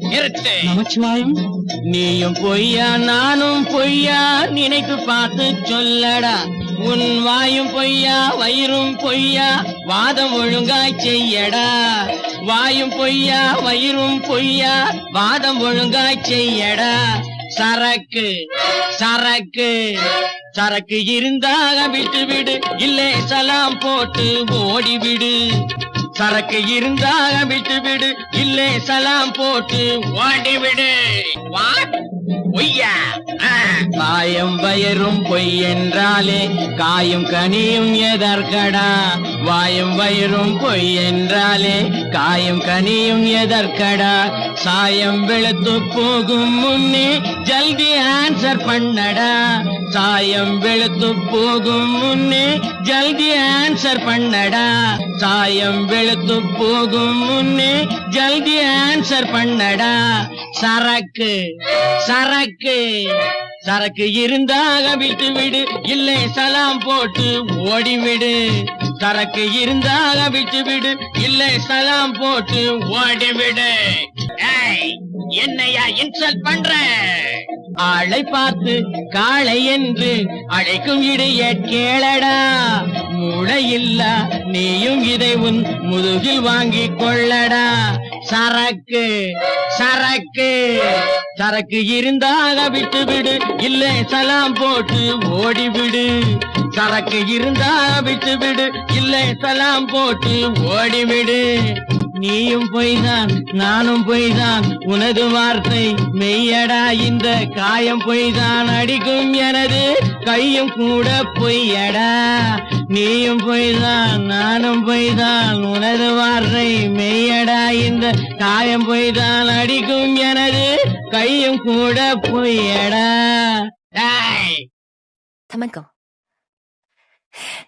நிறுத்து. நமச்சிவாயம். நீயும் பொய்யா நானும் பொய்யா நினைத்து பார்த்து சொல்லடா. உன் வாயும் பொய்யா வயிறும் பொய்யா வாதம் ஒழுங்காய் செய்யடா. வாயும் பொய்யா வயிறும் பொய்யா வாதம் ஒழுங்காய் செய்யடா. சரக்கு சரக்கு சரக்கு இருந்தாக விட்டு விடு இல்லை சலாம் போட்டு ஓடிவிடு. சரக்கு இருந்தா விட்டு விடு. இல்லை சலாம் போட்டு ஓடிவிடு விடு. காயம் வயரும் பொய் என்றாலே காயும் கனியும் எதற்கடா? வாயும் வயிறும் பொய் என்றாலே காயும் கனியும் எதற்கடா? சாயம் வெளுத்து போகும் முன்னே ஜல்தி ஆன்சர் பண்ணடா. சாயம் வெளுத்து போகும் முன்னே ஜல்தி ஆன்சர் பண்ணடா. சாயம் வெளுத்து போகும் முன்னே ஜல்தி ஆன்சர் பண்ணடா. சரக்கு சரக்கு. சரக்கு இருந்தாக விட்டு விடு இல்லை சலாம் போட்டு ஓடிவிடு. சரக்கு இருந்தாக விட்டு விடு இல்லை சலாம் போட்டு ஓடிவிடு. ஏய், என்னையா இன்சல்ட் பண்ற? ஆளை பார்த்து காளை என்று அழைக்கும் இடைய கேளடா. மூளை இல்ல நீயும் இதை உன் முதுகில் வாங்கி கொள்ளடா. சரக்கு சரக்கு. சரக்கு இருந்தாக விட்டு விடு இல்லை சலாம் போட்டு ஓடிவிடு. சரக்கு இருந்தா விட்டு விடு இல்லை சலாம் போட்டு ஓடிவிடு. நீயும் பொய்தான் நானும் பொய்தான். உனது வார்த்தை மெய்யடா இந்த காயம் பொய்தான். அடிக்கும் எனது கையும் கூட பொய்யடா. நீயும் பொய்தான் நானும் பொய்தான். உனது வார்த்தை மெய்யடா இந்த காயம் பொய்தான். அடிக்கும் எனது கையும் கூட பொய்யடா. தமக்கம்.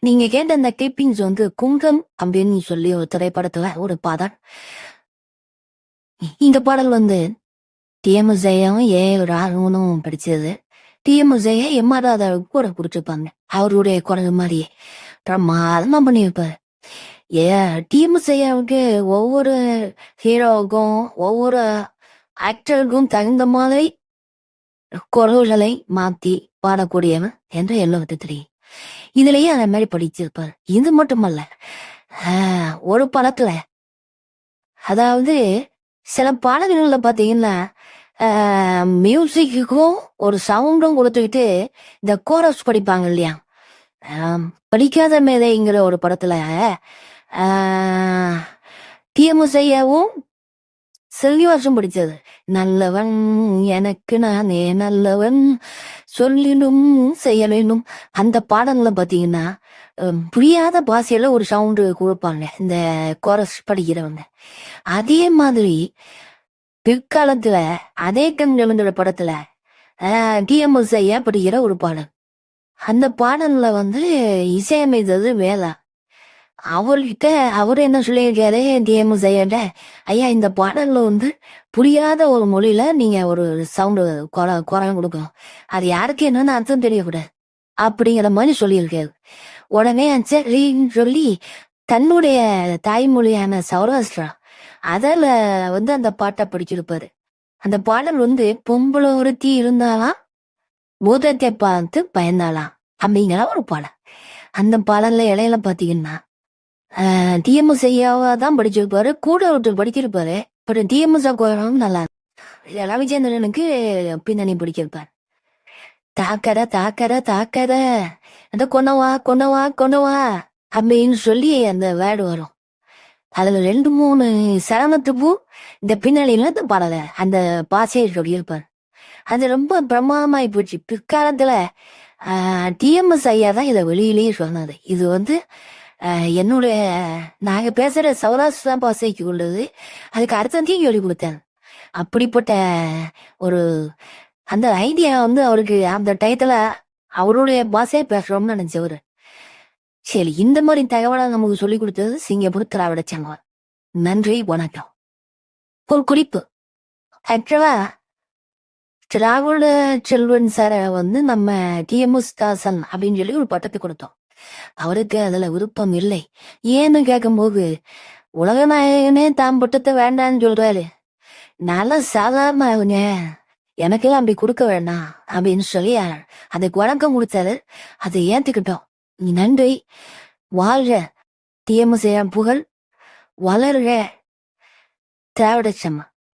நீங்க கேட்ட அந்த கிளிப்பிங்ஸ் வந்து குங்கம் அப்படின்னு சொல்லி ஒரு திரைப்படத்துல ஒரு பாடல். இந்த பாடல் வந்து டிஎம்ஜெயும் ஏ. ராணுவனும் படிச்சது. டிஎம்ஜெய எம்ஆர் கூட குடிச்சிருப்பாங்க அவருடைய குரல் மாதிரியே. பிரமாதமா பண்ணியிருப்பாரு ஏ டிஎம்ஜெயாவுக்கு ஒவ்வொரு ஹீரோவுக்கும் ஒவ்வொரு ஆக்டருக்கும் தகுந்த மாதிரி குரல்களை மாத்தி பாடக்கூடியவன் என்று எல்லாம் தெரியும். இதுலயே அந்த மாதிரி படிச்சிருப்பாரு. இது மட்டுமல்ல. ஒரு படத்துல அதாவது சில பாடல்கள்ல பாத்தீங்கன்னா மியூசிக்குக்கும் ஒரு சவுண்டும் கொடுத்துக்கிட்டு இந்த கோரஸ் படிப்பாங்க இல்லையா? படிக்காத மேதைங்கிற ஒரு படத்துல டிஎம்எஸ்ஐயாவும் வருஷம் படிச்சது. நல்லவன் எனக்கு நானே நல்லவன். சொல்லினும் செயலிலும் அந்த பாடல்ல பாத்தீங்கன்னா புரியாத பாஷையில ஒரு சவுண்டு கொடுப்பாங்க. இந்த கோரஸ் படிக்கிறவங்க. அதே மாதிரி பிற்காலத்துல அதே கண்களோட படத்துல டிஎம்எஸ் ஐயா படிக்கிற ஒரு பாடல். அந்த பாடல்ல வந்து இசையமைத்தது வேலா. அவர்கிட்ட அவர் என்ன சொல்லியிருக்காரு? தேமு ஐயாட்ட ஐயா இந்த பாடல்ல வந்து புரியாத ஒரு மொழியில நீங்க ஒரு சவுண்டு குரம் கொடுக்கணும். அது யாருக்கு என்னன்னு அர்த்தம் தெரியக்கூடாது. அப்படிங்கிற மாதிரி சொல்லியிருக்காரு. உடனே சரின்னு சொல்லி தன்னுடைய தாய்மொழியான சௌராஷ்டிரா அதில் வந்து அந்த பாட்டை படிச்சிருப்பாரு. அந்த பாடல் வந்து பொம்பளை ஒருத்தி இருந்தாலாம் பூதத்தை பார்த்து பயந்தாளாம் அப்படிங்கிற ஒரு பாடல். அந்த பாடல்ல இடையில பாத்தீங்கன்னா டிஎம்எஸ் ஐயாவா தான் படிச்சிருப்பாரு கூட ஒருத்தர் படிச்சிருப்பாரு பட் டிஎம்எஸ் கோரம் நல்லா இருக்கு. ரவிச்சந்திரனுக்கு பின்னணி பிடிச்சிருப்பார். தாக்கட தாக்கட தாக்கட. அந்த கொன்னவா கொன்னவா கொன்னவா அப்படின்னு சொல்லி அந்த வேர்டு வரும். அதுல ரெண்டு மூணு சரணத்துக்கும் இந்த பின்னணியில இந்த பாடல அந்த பாசையை சொல்லியிருப்பார். அது ரொம்ப பிரமாதமாயி போச்சு. பிற்காலத்துல டிஎம்எஸ் ஐயா தான் இதை வெளியிலேயே சொன்னது. இது வந்து என்னுடைய நாங்க பேசுற தான் பாசைக்கு உள்ளது அதுக்கு அர்த்தத்தையும் சொல்லி கொடுத்தேன். அப்படிப்பட்ட ஒரு அந்த ஐடியா வந்து அவருக்கு அந்த டயத்துல அவருடைய பாஷையே பேசுறோம்னு நினைச்சவரு. சரி இந்த மாதிரி தகவலை நமக்கு சொல்லி கொடுத்தது சிங்கப்பூர் திராவிட சங்கம். நன்றி வணக்கம். ஒரு குறிப்பு. ஆக்சுவலா திராவிட செல்வன் சார வந்து நம்ம டிஎம்எஸ் தாசன் அப்படின்னு சொல்லி ஒரு பட்டத்தை கொடுத்தோம். அவருக்கு அதுல விருப்பம் இல்லை. ஏன்னு கேட்கும்போது உலக நாயகனே தான் புட்டத்தை வேண்டான்னு சொல்றாரு. நல்ல சாதாரண எனக்கெல்லாம் அப்படி கொடுக்க வேண்டாம் அப்படின்னு சொல்லி அதுக்கு வணக்கம் கொடுத்தாரு அதை ஏத்துக்கிட்டோம். நீ நன்றி. வாழ்க. டிஎம்எஸ் புகழ். வளர்க. திராவிட சம்மா